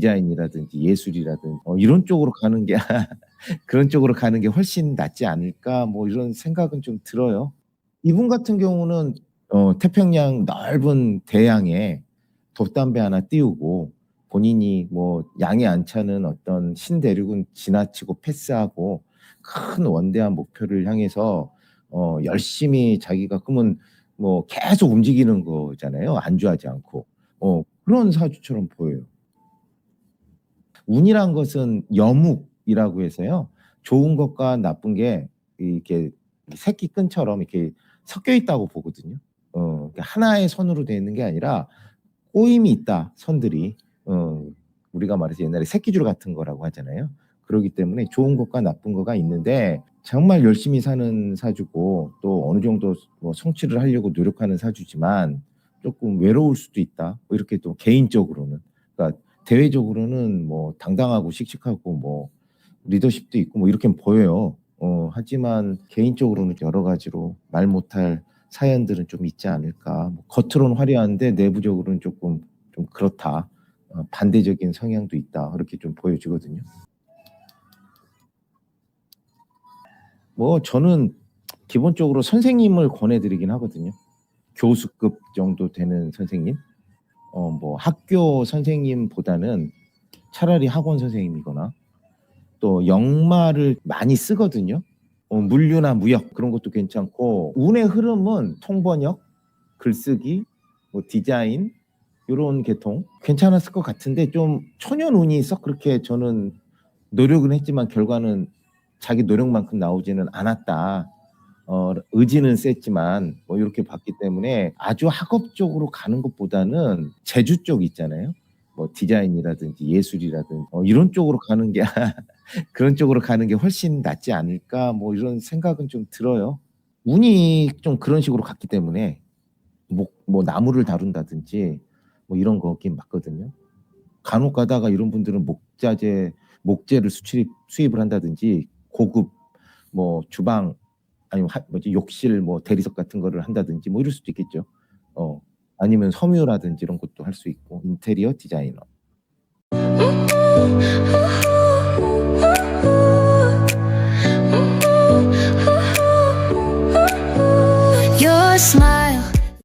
디자인이라든지 예술이라든지 어 이런 쪽으로 가는 게 그런 쪽으로 가는 게 훨씬 낫지 않을까 뭐 이런 생각은 좀 들어요. 이분 같은 경우는 어 태평양 넓은 대양에 돛담배 하나 띄우고 본인이 뭐 양이 안 차는 어떤 신대륙은 지나치고 패스하고 큰 원대한 목표를 향해서 어 열심히 자기가 그러면 뭐 계속 움직이는 거잖아요, 안주하지 않고. 어 그런 사주처럼 보여요. 운이란 것은 여묵이라고 해서요. 좋은 것과 나쁜 게 이렇게 새끼 끈처럼 이렇게 섞여 있다고 보거든요. 어 그러니까 하나의 선으로 되어 있는 게 아니라 꼬임이 있다, 선들이. 어 우리가 말해서 옛날에 새끼줄 같은 거라고 하잖아요. 그러기 때문에 좋은 것과 나쁜 거가 있는데 정말 열심히 사는 사주고 또 어느 정도 뭐 성취를 하려고 노력하는 사주지만 조금 외로울 수도 있다. 뭐 이렇게 또 개인적으로는. 그러니까 대외적으로는 뭐 당당하고 씩씩하고 뭐 리더십도 있고 뭐 이렇게 보여요. 어 하지만 개인적으로는 여러 가지로 말 못할 사연들은 좀 있지 않을까. 뭐 겉으로는 화려한데 내부적으로는 조금 좀 그렇다. 어 반대적인 성향도 있다. 그렇게 좀 보여지거든요. 뭐 저는 기본적으로 선생님을 권해 드리긴 하거든요. 교수급 정도 되는 선생님. 어 뭐 학교 선생님보다는 차라리 학원 선생님이거나 또 역마를 많이 쓰거든요. 어 물류나 무역 그런 것도 괜찮고 운의 흐름은 통번역, 글쓰기, 뭐 디자인 요런 계통 괜찮았을 것 같은데 좀 초년운이 썩 그렇게 저는 노력은 했지만 결과는 자기 노력만큼 나오지는 않았다. 어 의지는 셌지만 뭐 요렇게 봤기 때문에 아주 학업적으로 가는 것보다는 재주 쪽 있잖아요. 뭐 디자인이라든지 예술이라든지 어 이런 쪽으로 가는 게 그런 쪽으로 가는 게 훨씬 낫지 않을까 뭐 이런 생각은 좀 들어요. 운이 좀 그런 식으로 갔기 때문에 목뭐 나무를 다룬다든지 뭐 이런 거긴 맞거든요. 간혹 가다가 이런 분들은 목자재 목재를 수출입 수입을 한다든지 고급 뭐 주방 아니면 하 뭐지 욕실 뭐 대리석 같은 거를 한다든지 뭐 이럴 수도 있겠죠. 어 아니면 섬유라든지 이런 것도 할 수 있고 인테리어 디자이너.